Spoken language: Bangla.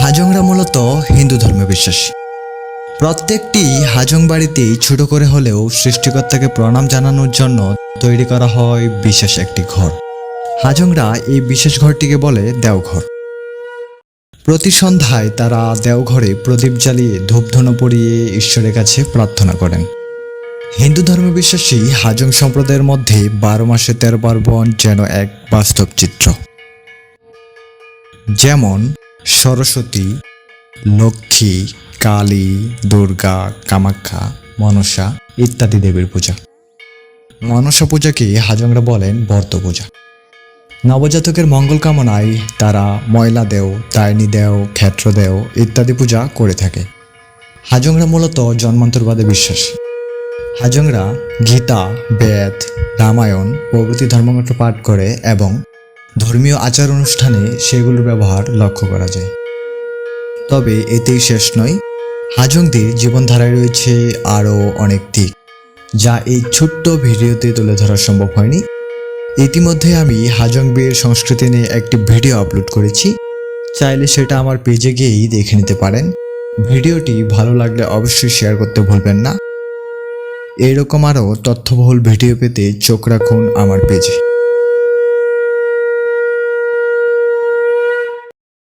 হাজংরা মূলত হিন্দু ধর্মে বিশ্বাসী প্রত্যেকটি হাজং বাড়িতেই ছোট করে হলেও সৃষ্টিকর্তাকে প্রণাম জানানোর জন্য তৈরি করা হয় বিশেষ একটি ঘর। হাজংরা এই বিশেষ ঘরটিকে বলে দেওঘর। প্রতি সন্ধ্যায় তারা দেওঘরে প্রদীপ জ্বালিয়ে ধূপধুনো পরিয়ে ঈশ্বরের কাছে প্রার্থনা করেন। হিন্দু ধর্ম বিশ্বাসী হাজং সম্প্রদায়ের মধ্যে বারো মাসে তেরো পার্বণ যেন এক বাস্তব চিত্র। যেমন সরস্বতী, লক্ষ্মী, কালী, দুর্গা, কামাখ্যা, মনসা ইত্যাদি দেবীর পূজা। মনসা পূজাকে হাজংরা বলেন বর্ত পূজা। নবজাতকের মঙ্গল কামনায় তারা ময়লা দেও, তাইনি দেও, ক্ষেত্র দেও ইত্যাদি পূজা করে থাকে। হাজংরা মূলত জন্মান্তরবাদে বিশ্বাসী। হাজংরা গীতা, বেদ, রামায়ণ প্রভৃতি ধর্মগ্রন্থ পাঠ করে এবং ধর্মীয় আচার অনুষ্ঠানে সেগুলোর ব্যবহার লক্ষ্য করা যায়। তবে এতেই শেষ নয়, হাজংদের জীবনধারায় রয়েছে আরও অনেক দিক, যা এই ছোট্ট ভিডিওতে তুলে ধরা সম্ভব হয়নি। ইতিমধ্যে আমি হাজং বিয়ের সংস্কৃতি নিয়ে একটি ভিডিও আপলোড করেছি। চাইলে সেটা আমার পেজে গিয়েই দেখে নিতে পারেন। ভিডিওটি ভালো লাগলে অবশ্যই শেয়ার করতে ভুলবেন না। এরকম আরও তথ্যবহুল ভিডিও পেতে চোখ রাখুন আমার পেজে।